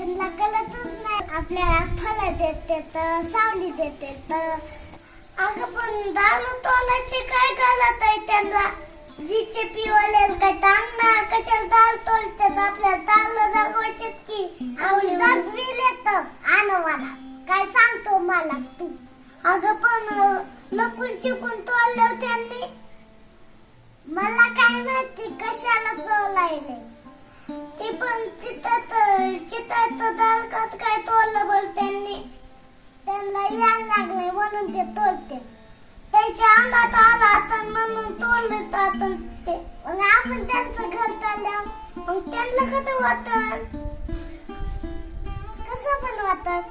त्यांना कळतच नाही. आपल्याला फळ देते सावली देते तर अगं पण दारू तोलाची काय गलत आहे त्यांना? जिचे पिवलेल काय टांगणार कशाला दाल तोलतात आपल्याला दाल जगवायचे की? आवली जगविले तर. आनवाला काय सांगतो मला तू? अगं पण लपून चिकून तोडलं त्यांनी. मला काय माहिती कशाला चोलायले? चिताचं काय तोडलं बोल त्यांनी. त्यांना यायला लागले म्हणून ते तोडते. त्यांच्या अंगात आला आता म्हणून तोडले तातन ते. मग आपण त्यांचं घर चाललं मग त्यांना कसं वाटत? कसं पण वाटत?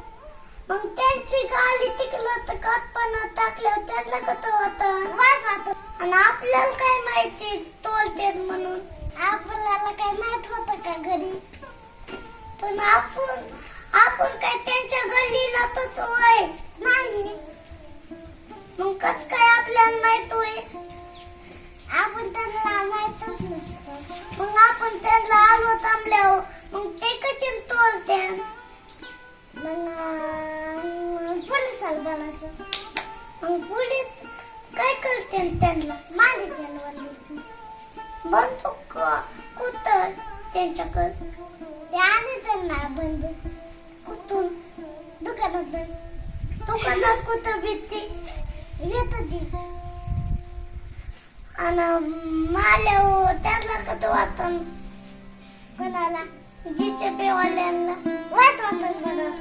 मग त्यांची गाडी तिकलं तर कात पण टाकल्यावर त्यांना कसं वाटत? वाट वाटत. आणि आपल्याला काय माहिती तोडते म्हणून आपल्याला काय माहीत होत का घरी पण आपण आपण काय त्यांच्या गल्लीला तो होय नाही. मग कस काय आपल्याला माहीत होय? आपण त्यांना माहितच नसतं. मग आपण त्यांना आलो थांबल्यावर मग ते कशी तोडते? मग अं, पोलिसाला बोलायचं मग पोलीस काय करते त्यांना? मागे त्यांना बंदूक कुतर त्यांच्याकडे त्यांना बंद कुठून दुकानात बंद दुकानात कुठं भेटते येत आणि माल्या त्यांना कसं वाटण कोणाला जिचे वाट वाटण